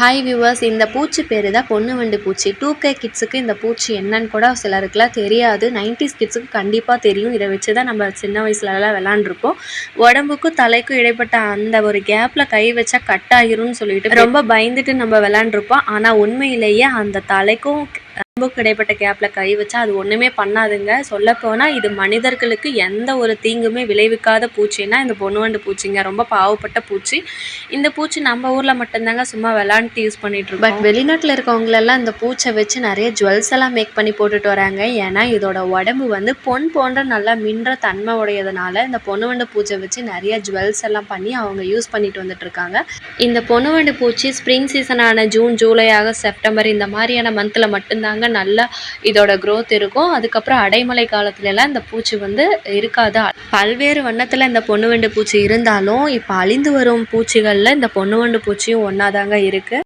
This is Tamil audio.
ஹாய் வியூவர்ஸ் இந்த பூச்சி பேர் தான் பொண்ணு வண்டு பூச்சி. டூ கே கிட்ஸுக்கு இந்த பூச்சி என்னன்னு கூட சிலருக்குலாம் தெரியாது. நைன்டிஸ் கிட்ஸுக்கு கண்டிப்பாக தெரியும். இதை வச்சு தான் நம்ம சின்ன வயசுலலாம் விளாண்டுருப்போம். உடம்புக்கும் தலைக்கும் இடைப்பட்ட அந்த ஒரு கேப்பில் கை வச்சா கட் ஆகிரும்னு சொல்லிட்டு ரொம்ப பயந்துட்டு நம்ம விளாண்டுருப்போம். ஆனால் உண்மையிலேயே அந்த தலைக்கும் உடம்புக்கு இடைப்பட்ட கேப்பில் கை வச்சா அது ஒன்றுமே பண்ணாதுங்க. சொல்லப்போனால் இது மனிதர்களுக்கு எந்த ஒரு தீங்குமே விளைவிக்காத பூச்சின்னா இந்த பொண்ணுவண்டு பூச்சிங்க. ரொம்ப பாவப்பட்ட பூச்சி. இந்த பூச்சி நம்ம ஊரில் மட்டும்தாங்க சும்மா விளாண்டுட்டு யூஸ் பண்ணிட்டு இருக்கோம் பட் வெளிநாட்டில் இருக்கவங்களெல்லாம் இந்த பூச்சை வச்சு நிறைய ஜுவல்ஸ் எல்லாம் மேக் பண்ணி போட்டுட்டு வராங்க. ஏன்னா இதோட உடம்பு வந்து பொன் போன்ற நல்லா மின்ற தன்மை உடையதுனால இந்த பொண்ணுவண்டு பூச்சை வச்சு நிறைய ஜுவல்ஸ் எல்லாம் பண்ணி அவங்க யூஸ் பண்ணிட்டு வந்துட்டு இருக்காங்க இந்த பொண்ணுவண்டு பூச்சி ஸ்ப்ரிங் சீசனான ஜூன் ஜூலை ஆகஸ்ட் செப்டம்பர் இந்த மாதிரியான மந்தில் மட்டும்தாங்க நல்லா இதோட க்ரோத் இருக்கும். அதுக்கப்புறம் அடைமழை காலத்துலலாம் இந்த பூச்சி வந்து இருக்காது. பல்வேறு வண்ணத்தில் இந்த பொண்ணு வண்டு பூச்சி இருந்தாலும் இப்போ அழிந்து வரும் பூச்சிகளில் இந்த பொண்ணு வண்டு பூச்சியும் ஒன்றாதாங்க இருக்குது